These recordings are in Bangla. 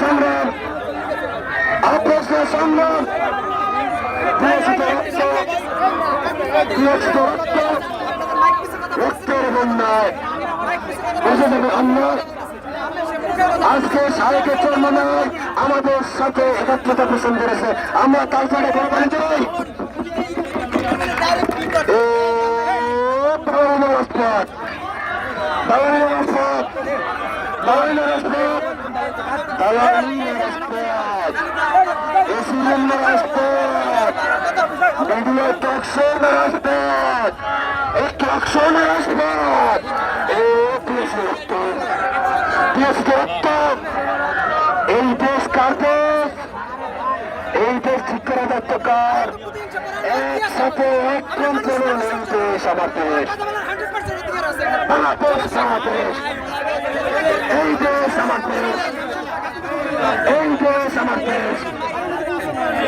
সংগ্রাম আপোষের সংগ্রাম বিরোচিত রক্ত রক্তের বন্যায় আমরা আজকে সাড়ে চর্মনায় আমাদের সাথে একাত্মতা পোষণ করেছে আমরা তালপাড়ে কোরবানি যাই এ বাউন্ন রাজপথ এই দেশ কার দেশ এই দেশ ঠিক করা দত্তকার একসাথে একদম করুন এই দেশ আমার দেশ এই দেশ আমার দেশ এই দেশ আমার দেশ এই দেশ আমার দেশ এই দেশ আমার দেশ বাংলাদেশ বাংলাদেশ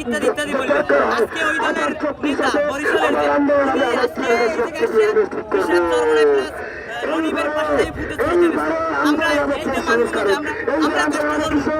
ইত্যাদি ইত্যাদি বলবে আজকে ওই দলের নেতা বরিশালের তিনি আজকে আমরা এই যে মানুষকে আমরা আমরা কষ্ট করব